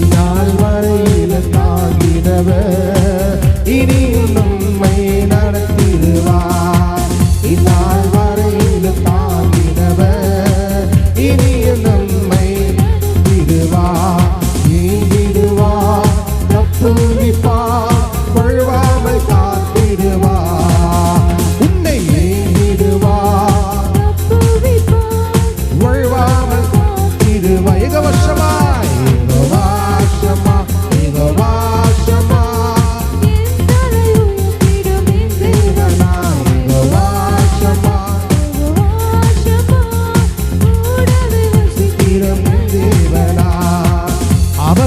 இந்நாள் வரையில் தாங்கினவர். இனியும் நம்மை நடத்திடுவார். இந்நாள் வரையில் தாங்கினவர். இனியும் நம்மை விடுவார். நீங்கிடுவார் தப்பு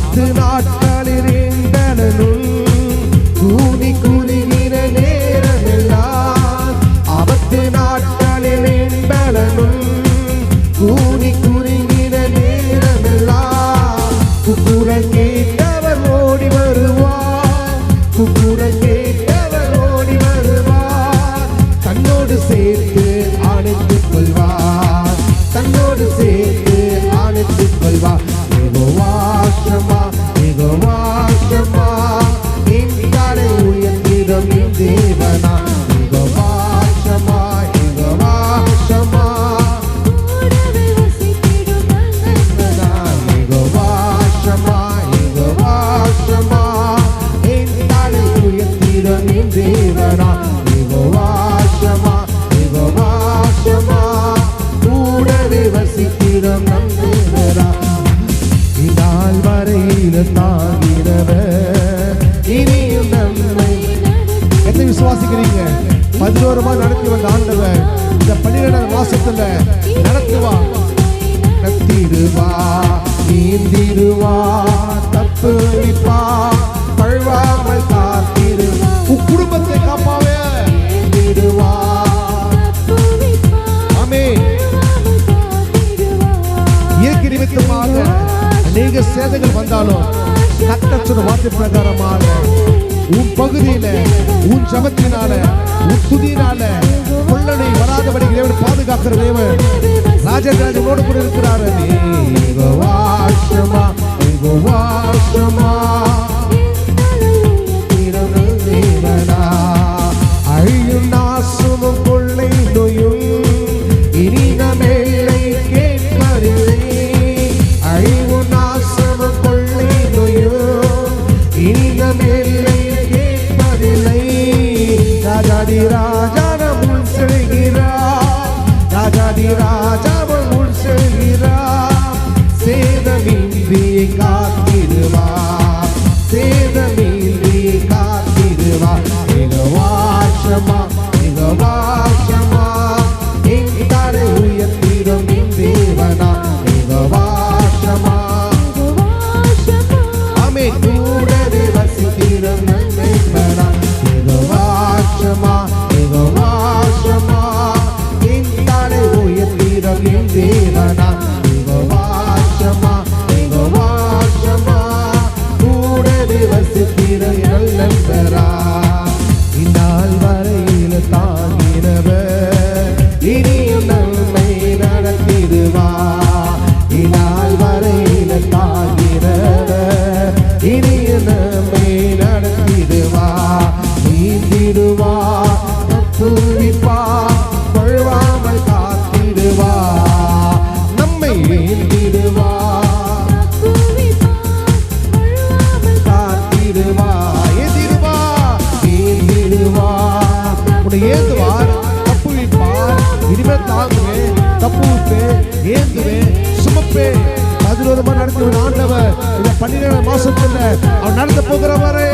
அவத்து நாட்களில் எந்தனும் வரையில் தாங்கினவர் இனியும் நம்மை எத்தனை விசுவாசிக்கிறீங்க? பதினோரு மாதம் நடத்தி வந்த ஆண்டவர் இந்த பன்னிரெண்டாம் மாசத்துல நடத்துவா? நடத்திடுவா நீந்திடுவா தப்பு நிப்பா பழ்வாமல் காத்திடுவா. உன் குடும்பத்தை காப்பாவே. நீந்திடுவா. ஆமே இயற்கை நிமித்தமாக அநேக சேதங்கள் வந்தாலும் கத்தச்சொட வார்த்தை பிரகாரமாக உன் பகுதியில உன் சமத்தினால உன் துதியினால கொள்ளனை வராதபடி தேவன் பாதுகாக்கிற தேவன் ராஜராஜனோடு கூட இருக்கிறார். நீங்க வாசமா வாசமா. இனி கேட்பதில்லை. ராஜாதி ராஜானம் ஏந்துவார் தப்புவிப்பார். இனிமேல் தாங்குவேன் தப்புவிப்பேன் ஏந்துவேன் சுமப்பேன் பதினோரு மணி நடத்தி ஆண்டவர் இந்த பன்னிரண்டு மாசத்துல அவன் நடத்த போகிறவரே.